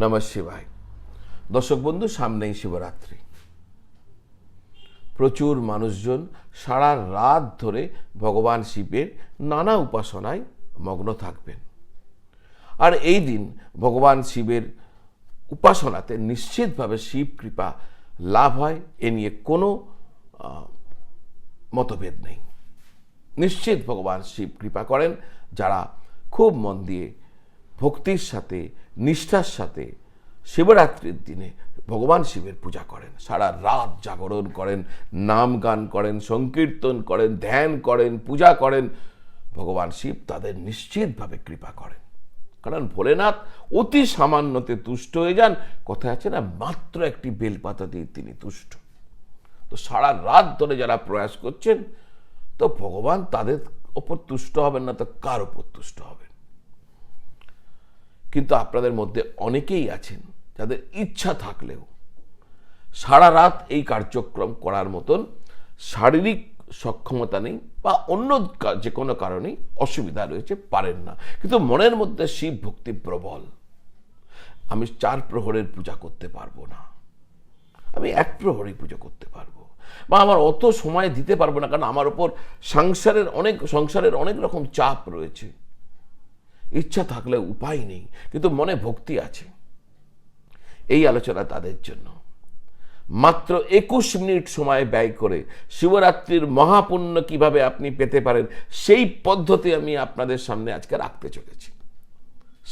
নম শিবায়। দর্শক বন্ধু, সামনেই শিবরাত্রি। প্রচুর মানুষজন সারা রাত ধরে ভগবান শিবের নানা উপাসনায় মগ্ন থাকবেন। আর এই দিন ভগবান শিবের উপাসনাতে নিশ্চিতভাবে শিব কৃপা লাভ হয়, এ নিয়ে কোনো মতভেদ নেই। নিশ্চিত ভগবান শিব কৃপা করেন, যারা খুব মন দিয়ে ভক্তির সাথে, নিষ্ঠার সাথে শিবরাত্রির দিনে ভগবান শিবের পূজা করেন। সারা রাত জাগরণ করেন, নাম গান করেন, সংকীর্তন করেন, ধ্যান করেন, পূজা করেন। ভগবান শিব তাদের নিশ্চিতভাবে কৃপা করেন। কারণ ভোলেনাথ অতি সামান্যতে তুষ্ট হয়ে যান। কথা আছে না, মাত্র একটি বেলপাতা দিয়ে তিনি তুষ্ট। তো সারা রাত ধরে যারা প্রয়াস করছেন, তো ভগবান তাদের ওপর তুষ্ট হবেন না, তো কার ওপর তুষ্ট হবেন কিন্তু আপনাদের মধ্যে অনেকেই আছেন যাদের ইচ্ছা থাকলেও সারা রাত এই কার্যক্রম করার মতন শারীরিক সক্ষমতা নেই বা অন্য যে কোনো কারণেই অসুবিধা রয়েছে, পারেন না। কিন্তু মনের মধ্যে শিব ভক্তি প্রবল। আমি চার প্রহরের পূজা করতে পারব না। আমি এক প্রহরেই পুজো করতে পারব। বা আমার অত সময় দিতে পারব না, কারণ আমার ওপর সংসারের অনেক সংসারের অনেক রকম চাপ রয়েছে। ইচ্ছা থাকলে উপায় নেই, কিন্তু মনে ভক্তি আছে। এই আলোচনা তাদের জন্য। মাত্র একুশ মিনিট সময় ব্যয় করে শিবরাত্রির মহাপুণ্য কীভাবে আপনি পেতে পারেন, সেই পদ্ধতি আমি আপনাদের সামনে আজকে রাখতে চলেছি।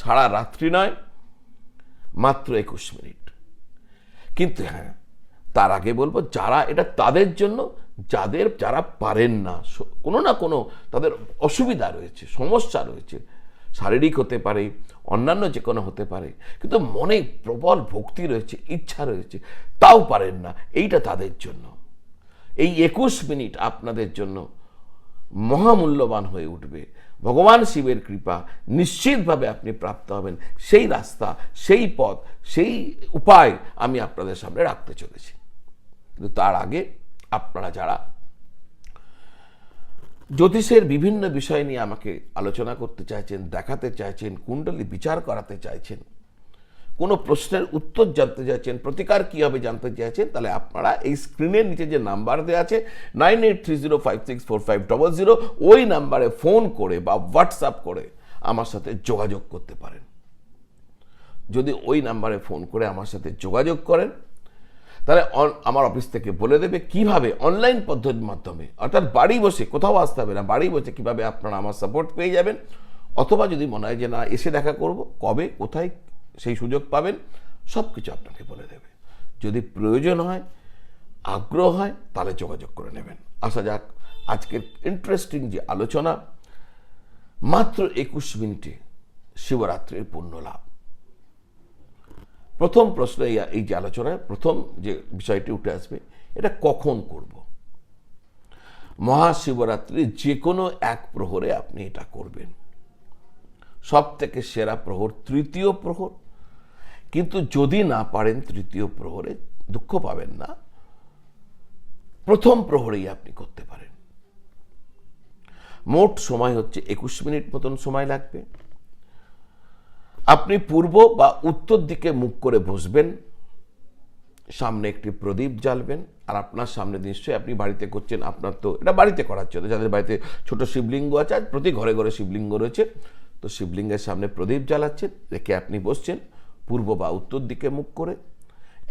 সারা রাত্রি নয়, মাত্র একুশ মিনিট। কিন্তু হ্যাঁ তার আগে বলব, যারা এটা তাদের জন্য, যাদের যারা পারেন না কোনো না কোনো তাদের অসুবিধা রয়েছে, সমস্যা রয়েছে শারীরিক হতে পারে, অন্যান্য যে কোনো হতে পারে, কিন্তু মনে প্রবল ভক্তি রয়েছে, ইচ্ছা রয়েছে, তাও পারেন না। এইটা তাদের জন্য। এই একুশ মিনিট আপনাদের জন্য মহামূল্যবান হয়ে উঠবে। ভগবান শিবের কৃপা নিশ্চিতভাবে আপনি প্রাপ্ত হবেন। সেই রাস্তা, সেই পথ, সেই উপায় আমি আপনাদের সামনে রাখতে চলেছি। কিন্তু তার আগে আপনারা যারা জ্যোতিষের বিভিন্ন বিষয় নিয়ে আমাকে আলোচনা করতে চাইছেন, দেখাতে চাইছেন, কুণ্ডলী বিচার করাতে চাইছেন। কোনো প্রশ্নের উত্তর জানতে চাইছেন, প্রতিকার কী হবে জানতে চাইছেন, তাহলে আপনারা এই স্ক্রিনের নিচে যে নাম্বার দেওয়া আছে, nine eight three zero five six four five double zero, ওই নাম্বারে ফোন করে বা হোয়াটসঅ্যাপ করে আমার সাথে যোগাযোগ করতে পারেন। যদি ওই নাম্বারে ফোন করে আমার সাথে যোগাযোগ করেন তাহলে আমার অফিস থেকে বলে দেবে কীভাবে অনলাইন পদ্ধতির মাধ্যমে, অর্থাৎ বাড়ি বসে, কোথাও আসতে হবে না, বাড়ি বসে কীভাবে আপনারা আমার সাপোর্ট পেয়ে যাবেন? অথবা যদি মনে হয় যে না, এসে দেখা করব, কবে, কোথায় সেই সুযোগ পাবেন সব কিছু আপনাকে বলে দেবে। যদি প্রয়োজন হয়, আগ্রহ হয়, তাহলে যোগাযোগ করে নেবেন। আসা যাক, আজকের ইন্টারেস্টিং যে আলোচনা, মাত্র একুশ মিনিটে, শিবরাত্রির পূর্ণ লাভ। প্রথম প্রশ্ন এই যে আলোচনায়, প্রথম যে বিষয়টি উঠে আসবে, এটা কখন করব? মহাশিবরাত্রি যে কোনো এক প্রহরে আপনি এটা করবেন। সব থেকে সেরা প্রহর তৃতীয় প্রহর। কিন্তু যদি না পারেন তৃতীয় প্রহরে, দুঃখ পাবেন না। প্রথম প্রহরেই আপনি করতে পারেন। মোট সময় হচ্ছে একুশ মিনিট মতন সময় লাগবে। আপনি পূর্ব বা উত্তর দিকে মুখ করে বসবেন, সামনে একটি প্রদীপ জ্বালবেন, আর আপনার সামনে নিশ্চয়ই আপনি বাড়িতে করছেন, আপনার তো এটা বাড়িতে করার জন্য, যাদের বাড়িতে ছোট শিবলিঙ্গ আছে, আর প্রতি ঘরে ঘরে শিবলিঙ্গ রয়েছে, তো শিবলিঙ্গের সামনে প্রদীপ জ্বালাচ্ছেন, রেখে আপনি বসছেন, পূর্ব বা উত্তর দিকে মুখ করে,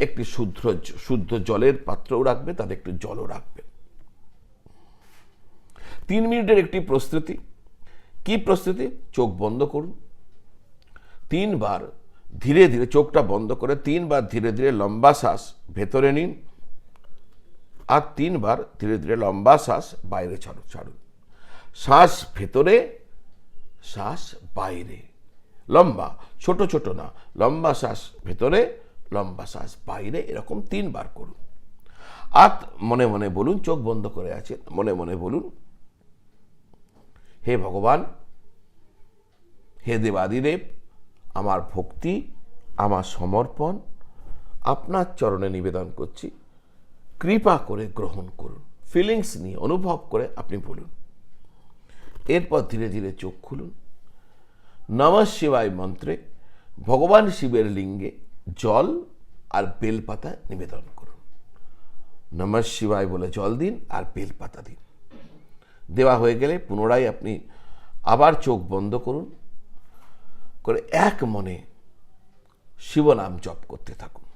একটি শুদ্ধ শুদ্ধ জলের পাত্রও রাখবে তাতে একটু জলও রাখবেন তিন মিনিটের একটি প্রস্তুতি। কি প্রস্তুতি? চোখ বন্ধ করুন। তিনবার ধীরে ধীরে চোখটা বন্ধ করে তিনবার ধীরে ধীরে লম্বা শ্বাস ভেতরে নিন আর তিনবার ধীরে ধীরে লম্বা শ্বাস বাইরে ছাড়ুন ছাড়ুন শ্বাস ভেতরে, শ্বাস বাইরে। লম্বা, ছোট ছোট না। লম্বা শ্বাস ভেতরে, লম্বা শ্বাস বাইরে এরকম তিনবার করুন। আর মনে মনে বলুন, চোখ বন্ধ করে আছে, মনে মনে বলুন, হে ভগবান, হে দেবাদিদেব আমার ভক্তি, আমার সমর্পণ, আপনার চরণে নিবেদন করছি। কৃপা করে গ্রহণ করুন। ফিলিংস নিয়ে অনুভব করে আপনি বলুন। এরপর ধীরে ধীরে চোখ খুলুন। নম শিবায় মন্ত্রে ভগবান শিবের লিঙ্গে জল আর বেলপাতা নিবেদন করুন। নমঃ শিবায় বলে জল দিন আর বেলপাতা দিন। দেওয়া হয়ে গেলে পুনরায় আপনি আবার চোখ বন্ধ করুন। করে এক মনে শিবনাম জপ করতে থাকুন।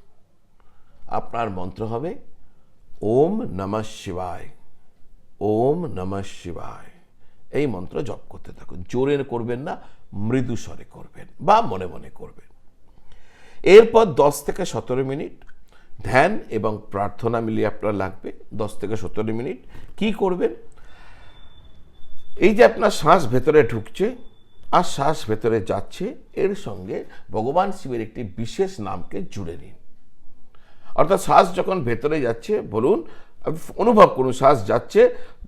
আপনার মন্ত্র হবে, ওম নমঃ শিবায়, ওম নমঃ শিবায়। এই মন্ত্র জপ করতে থাকুন। জোরে করবেন না, মৃদু স্বরে করবেন বা মনে মনে করবেন। এরপর দশ থেকে সতেরো মিনিট ধ্যান এবং প্রার্থনা মিলিয়ে আপনার লাগবে। দশ থেকে সতেরো মিনিট কি করবেন? এই যে আপনার শ্বাস ভেতরে ঢুকছে আর শ্বাস ভেতরে যাচ্ছে। এর সঙ্গে ভগবান শিবের একটি বিশেষ নামকে জুড়ে নিন। অর্থাৎ শ্বাস যখন ভেতরে যাচ্ছে, বলুন, অনুভব করুন, শ্বাস যাচ্ছে,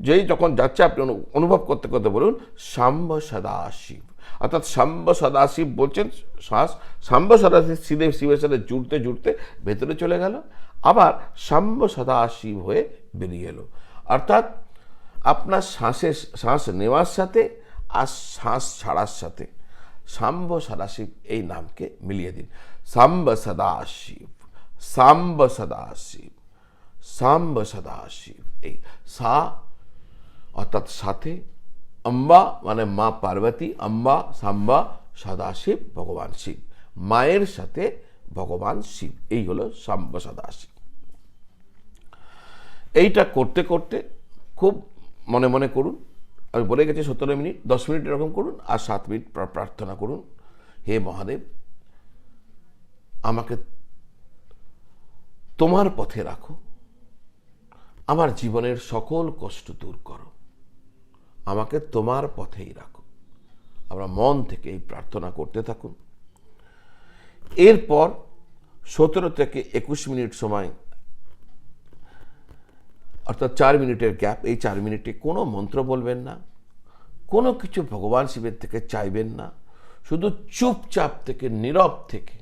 যেই যখন যাচ্ছে, আপনি অনুভব করতে করতে বলুন সাম্ব সদাশিব। অর্থাৎ সাম্ব সদাশিব বলছেন, শ্বাস সাম্ব সদাশিব শিবে শিবের সাথে জুড়তে জুড়তে ভেতরে চলে গেল, আবার সাম্ব সদাশিব হয়ে বেরিয়ে এলো। অর্থাৎ আপনার শ্বাসের শ্বাস নেওয়ার সাথে আর শ্বাস ছাড়ার সাথে। সাম্ব সদাশিব এই নামকে মিলিয়ে দিন। সাম্ব সদাশিব সাম্ব সদাশিব সাম্ব সদাশিব এই সা অর্থাৎ সাথে, অম্বা মানে মা পার্বতী, অম্বা সাম্বা সদাশিব ভগবান শিব। মায়ের সাথে ভগবান শিব, এই হলো সাম্ব সদাশিব এইটা করতে করতে খুব মনে মনে করুন আমি বলে গেছি সতেরো মিনিট, দশ মিনিট এরকম করুন আর সাত মিনিট প্রার্থনা করুন। হে মহাদেব, আমাকে তোমার পথে রাখো। আমার জীবনের সকল কষ্ট দূর করো। আমাকে তোমার পথেই রাখো। আমরা মন থেকে এই প্রার্থনা করতে থাকুন। এরপর সতেরো থেকে একুশ মিনিট সময় অর্থাৎ চার মিনিটের গ্যাপ, এই চার মিনিটে কোনো মন্ত্র বলবেন না, কোনো কিছু ভগবান শিবের থেকে চাইবেন না, শুধু চুপচাপ থেকে, নীরব থেকে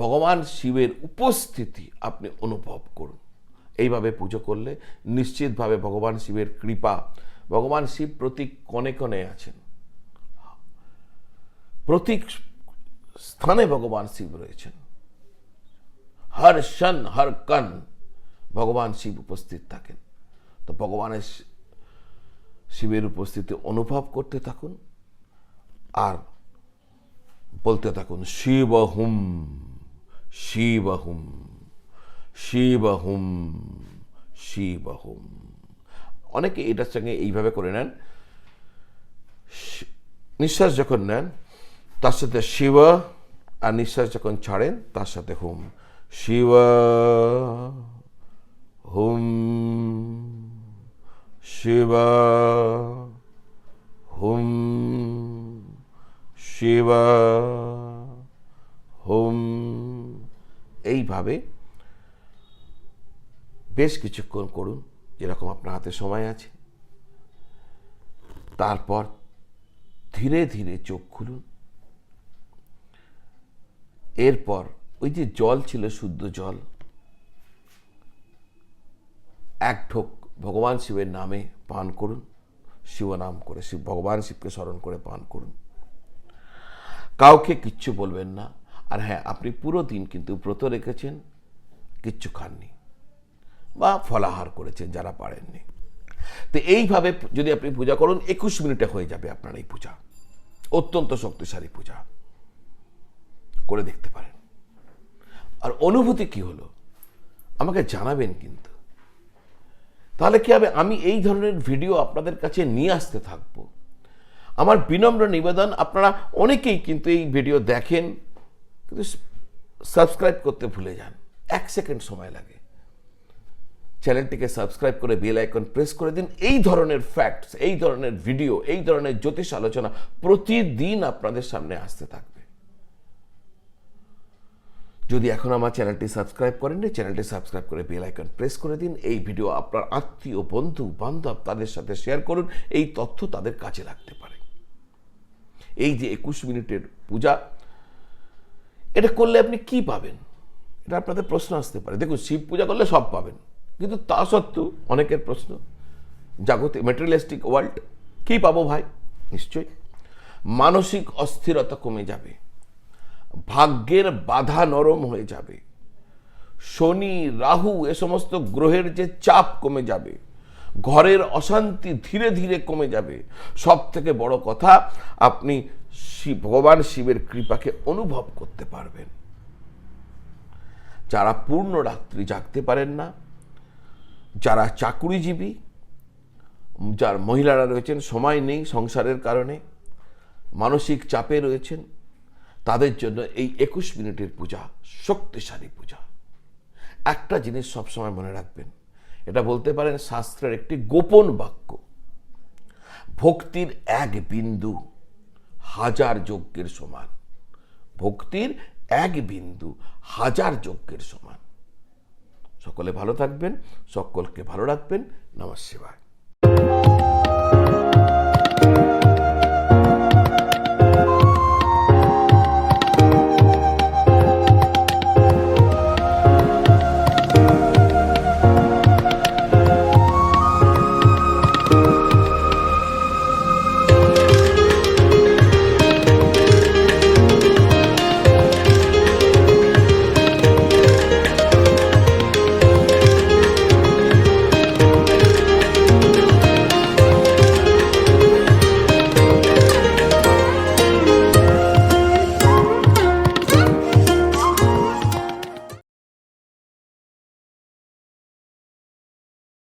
ভগবান শিবের উপস্থিতি আপনি অনুভব করুন। এইভাবে পুজো করলে নিশ্চিতভাবে ভগবান শিবের কৃপা, ভগবান শিব প্রতীক কণে কণে আছেন। প্রতীক স্থানে ভগবান শিব রয়েছেন। হর শন, হর কন ভগবান শিব উপস্থিত থাকেন। তো ভগবানের শিবের উপস্থিতি অনুভব করতে থাকুন আর বলতে থাকুন শিব হুম শিব হুম শিব হুম শিব হুম অনেকে এটার সঙ্গে এইভাবে করে নেন। নিঃশ্বাস যখন নেন, তার সাথে শিব, আর নিঃশ্বাস যখন ছাড়েন, তার সাথে হুম। শিব, হুম। শিব হুম শিব হুম। এইভাবে বেশ কিছুক্ষণ করুন, যেরকম আপনার হাতে সময় আছে। তারপর ধীরে ধীরে চোখ খুলুন। এরপর ওই যে জল ছিল, শুদ্ধ জল, এক ঢোক ভগবান শিবের নামে পান করুন শিবনাম করে শিব, ভগবান শিবকে স্মরণ করে পান করুন। কাউকে কিচ্ছু বলবেন না। আর হ্যাঁ আপনি পুরো দিন কিন্তু ব্রত রেখেছেন, কিচ্ছু খাননি বা ফলাহার করেছেন যারা পারেননি। তো এইভাবে যদি আপনি পূজা করুন, একুশ মিনিটে হয়ে যাবে আপনার এই পূজা। অত্যন্ত শক্তিশালী পূজা। করে দেখতে পারেন। আর অনুভূতি কি হলো? আমাকে জানাবেন কিন্তু। তাহলে কি হবে? আমি এই ধরনের ভিডিও আপনাদের কাছে নিয়ে আসতে থাকব। আমার বিনম্র নিবেদন, আপনারা অনেকেই কিন্তু এই ভিডিও দেখেন, কিন্তু সাবস্ক্রাইব করতে ভুলে যান। এক সেকেন্ড সময় লাগে। চ্যানেলটিকে সাবস্ক্রাইব করে বেল আইকন প্রেস করে দিন। এই ধরনের ফ্যাক্টস এই ধরনের ভিডিও, এই ধরনের জ্যোতিষ আলোচনা প্রতিদিন আপনাদের সামনে আসতে থাকবে। যদি এখন আমার চ্যানেলটি সাবস্ক্রাইব করেননি, চ্যানেলটি সাবস্ক্রাইব করে বেল আইকন প্রেস করে দিন। এই ভিডিও আপনার আত্মীয়, বন্ধু, বান্ধব তাদের সাথে শেয়ার করুন। এই তথ্য তাদের কাজে লাগতে পারে। এই যে একুশ মিনিটের পূজা, এটা করলে আপনি কি পাবেন? এটা আপনাদের প্রশ্ন আসতে পারে। দেখুন, শিব পূজা করলে সব পাবেন। কিন্তু তা সত্ত্বেও অনেকের প্রশ্ন জাগতিক মেটেরিয়ালিস্টিক ওয়ার্ল্ড কি পাবো ভাই? নিশ্চয়ই। মানসিক অস্থিরতা কমে যাবে। ভাগ্যের বাধা নরম হয়ে যাবে। শনি, রাহু এ সমস্ত গ্রহের যে চাপ কমে যাবে, ঘরের অশান্তি ধীরে ধীরে কমে যাবে। সব থেকে বড় কথা, আপনি শিব, ভগবান শিবের কৃপাকে অনুভব করতে পারবেন। যারা পূর্ণ রাত্রি জাগতে পারেন না, যারা চাকুরিজীবী, যার মহিলারা রয়েছেন, সময় নেই সংসারের কারণে, মানসিক চাপে রয়েছেন তাদের জন্য এই একুশ মিনিটের পূজা শক্তিশালী পূজা। একটা জিনিস সবসময় মনে রাখবেন, এটা বলতে পারেন শাস্ত্রের একটি গোপন বাক্য। ভক্তির এক বিন্দু হাজার যজ্ঞের সমান। ভক্তির এক বিন্দু হাজার যজ্ঞের সমান। সকলে ভালো থাকবেন, সকলকে ভালো রাখবেন। নমঃ শিবায়